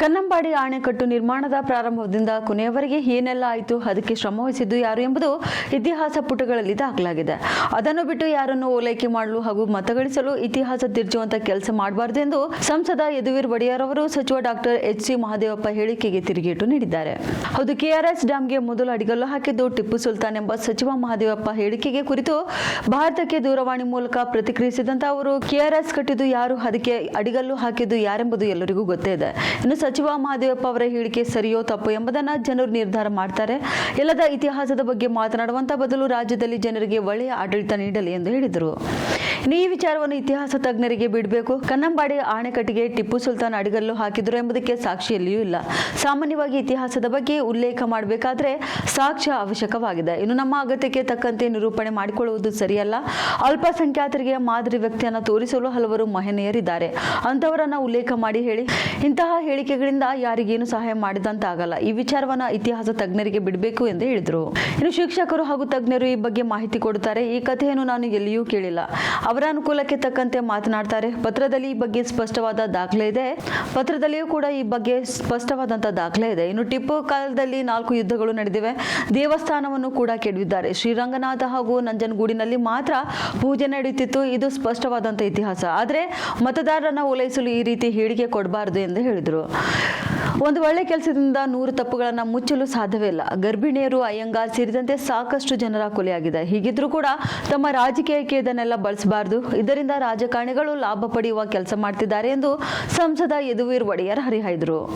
ಕನ್ನಂಬಾಡಿ ಅಣೆಕಟ್ಟು ನಿರ್ಮಾಣದ ಪ್ರಾರಂಭದಿಂದ ಕೊನೆಯವರೆಗೆ ಏನೆಲ್ಲ ಆಯಿತು, ಅದಕ್ಕೆ ಶ್ರಮವಹಿಸಿದ್ದು ಯಾರು ಎಂಬುದು ಇತಿಹಾಸ ಪುಟಗಳಲ್ಲಿ ದಾಖಲಾಗಿದೆ. ಅದನ್ನು ಬಿಟ್ಟು ಯಾರನ್ನು ಓಲೈಕೆ ಮಾಡಲು ಹಾಗೂ ಮತಗಳಿಸಲು ಇತಿಹಾಸ ತಿರ್ಚುವಂತ ಕೆಲಸ ಮಾಡಬಾರದು ಎಂದು ಸಂಸದ ಯದುವೀರ್ ಒಡೆಯರ್ ಅವರು ಸಚಿವ ಡಾಕ್ಟರ್ ಎಚ್ ಸಿ ಮಹಾದೇವಪ್ಪ ಹೇಳಿಕೆಗೆ ತಿರುಗೇಟು ನೀಡಿದ್ದಾರೆ. ಹೌದು ಕೆಆರ್ಎಸ್ ಡ್ಯಾಂಗೆ ಮೊದಲು ಅಡಿಗಲ್ಲು ಹಾಕಿದ್ದು ಟಿಪ್ಪು ಸುಲ್ತಾನ್ ಎಂಬ ಸಚಿವ ಮಹಾದೇವಪ್ಪ ಹೇಳಿಕೆಗೆ ಕುರಿತು ಭಾರತಕ್ಕೆ ದೂರವಾಣಿ ಮೂಲಕ ಪ್ರತಿಕ್ರಿಯಿಸಿದಂತ ಅವರು ಕೆಆರ್ಎಸ್ ಕಟ್ಟಿದ್ದು ಯಾರು, ಅದಕ್ಕೆ ಅಡಿಗಲ್ಲು ಹಾಕಿದ್ದು ಯಾರೆಂಬುದು ಎಲ್ಲರಿಗೂ ಗೊತ್ತೇ ಇದೆ. ಇನ್ನು ಸಚಿವ ಮಹಾದೇವಪ್ಪ ಅವರ ಹೇಳಿಕೆ ಸರಿಯೋ ತಪ್ಪು ಎಂಬುದನ್ನು ಜನರು ನಿರ್ಧಾರ ಮಾಡ್ತಾರೆ. ಎಲ್ಲದ ಇತಿಹಾಸದ ಬಗ್ಗೆ ಮಾತನಾಡುವಂತ ಬದಲು ರಾಜ್ಯದಲ್ಲಿ ಜನರಿಗೆ ಒಳ್ಳೆಯ ಆಡಳಿತ ನೀಡಲಿ ಎಂದು ಹೇಳಿದರು. ಈ ವಿಚಾರವನ್ನು ಇತಿಹಾಸ ತಜ್ಞರಿಗೆ ಬಿಡಬೇಕು. ಕನ್ನಂಬಾಡಿ ಆಣೆಕಟ್ಟಿಗೆ ಟಿಪ್ಪು ಸುಲ್ತಾನ್ ಅಡಿಗಲ್ಲು ಹಾಕಿದ್ರು ಎಂಬುದಕ್ಕೆ ಸಾಕ್ಷಿಯಲ್ಲಿಯೂ ಇಲ್ಲ. ಸಾಮಾನ್ಯವಾಗಿ ಇತಿಹಾಸದ ಬಗ್ಗೆ ಉಲ್ಲೇಖ ಮಾಡಬೇಕಾದ್ರೆ ಸಾಕ್ಷ್ಯ ಅವಶ್ಯಕವಾಗಿದೆ. ಇನ್ನು ನಮ್ಮ ಅಗತ್ಯಕ್ಕೆ ತಕ್ಕಂತೆ ನಿರೂಪಣೆ ಮಾಡಿಕೊಳ್ಳುವುದು ಸರಿಯಲ್ಲ. ಅಲ್ಪಸಂಖ್ಯಾತರಿಗೆ ಮಾದರಿ ವ್ಯಕ್ತಿಯನ್ನು ತೋರಿಸಲು ಹಲವರು ಮಹನೀಯರಿದ್ದಾರೆ. ಅಂತವರನ್ನ ಉಲ್ಲೇಖ ಮಾಡಿ ಹೇಳಿ. ಇಂತಹ ಹೇಳಿಕೆಗಳಿಂದ ಯಾರಿಗೇನು ಸಹಾಯ ಮಾಡಿದಂತಾಗಲ್ಲ. ಈ ವಿಚಾರವನ್ನ ಇತಿಹಾಸ ತಜ್ಞರಿಗೆ ಬಿಡಬೇಕು ಎಂದು ಹೇಳಿದರು. ಇನ್ನು ಶಿಕ್ಷಕರು ಹಾಗೂ ತಜ್ಞರು ಈ ಬಗ್ಗೆ ಮಾಹಿತಿ ಕೊಡುತ್ತಾರೆ. ಈ ಕಥೆಯನ್ನು ನಾನು ಎಲ್ಲಿಯೂ ಕೇಳಿಲ್ಲ. ಅವರ ಅನುಕೂಲಕ್ಕೆ ತಕ್ಕಂತೆ ಮಾತನಾಡ್ತಾರೆ. ಪತ್ರದಲ್ಲಿ ಈ ಬಗ್ಗೆ ಸ್ಪಷ್ಟವಾದ ದಾಖಲೆ ಇದೆ. ಪತ್ರದಲ್ಲಿಯೂ ಕೂಡ ಈ ಬಗ್ಗೆ ಸ್ಪಷ್ಟವಾದಂತ ದಾಖಲೆ ಇದೆ. ಇನ್ನು ಟಿಪ್ಪು ಕಾಲದಲ್ಲಿ ನಾಲ್ಕು ಯುದ್ಧಗಳು ನಡೆದಿವೆ. ದೇವಸ್ಥಾನವನ್ನು ಕೂಡ ಕೆಡವಿದ್ದಾರೆ. ಶ್ರೀರಂಗನಾಥ ಹಾಗೂ ನಂಜನಗೂಡಿನಲ್ಲಿ ಮಾತ್ರ ಪೂಜೆ ನಡೆಯುತ್ತಿತ್ತು. ಇದು ಸ್ಪಷ್ಟವಾದಂಥ ಇತಿಹಾಸ. ಆದರೆ ಮತದಾರರನ್ನ ಓಲೈಸಲು ಈ ರೀತಿ ಹೇಳಿಕೆ ಕೊಡಬಾರದು ಎಂದು ಹೇಳಿದರು. ಒಂದು ಒಳ್ಳೆ ಕೆಲಸದಿಂದ ನೂರು ತಪ್ಪುಗಳನ್ನು ಮುಚ್ಚಲು ಸಾಧ್ಯವೇ ಇಲ್ಲ. ಗರ್ಭಿಣಿಯರು, ಅಯ್ಯಂಗಾರ್ ಸೇರಿದಂತೆ ಸಾಕಷ್ಟು ಜನರ ಕೊಲೆಯಾಗಿದೆ. ಹೀಗಿದ್ರೂ ಕೂಡ ತಮ್ಮ ರಾಜಕೀಯಕ್ಕೆ ಇದನ್ನೆಲ್ಲ ಬಳಸಬಾರದು. ಇದರಿಂದ ರಾಜಕಾರಣಿಗಳು ಲಾಭ ಪಡೆಯುವ ಕೆಲಸ ಮಾಡ್ತಿದ್ದಾರೆ ಎಂದು ಸಂಸದ ಯದುವೀರ್ ಒಡೆಯರ್ ಹರಿಹಾಯ್ದರು.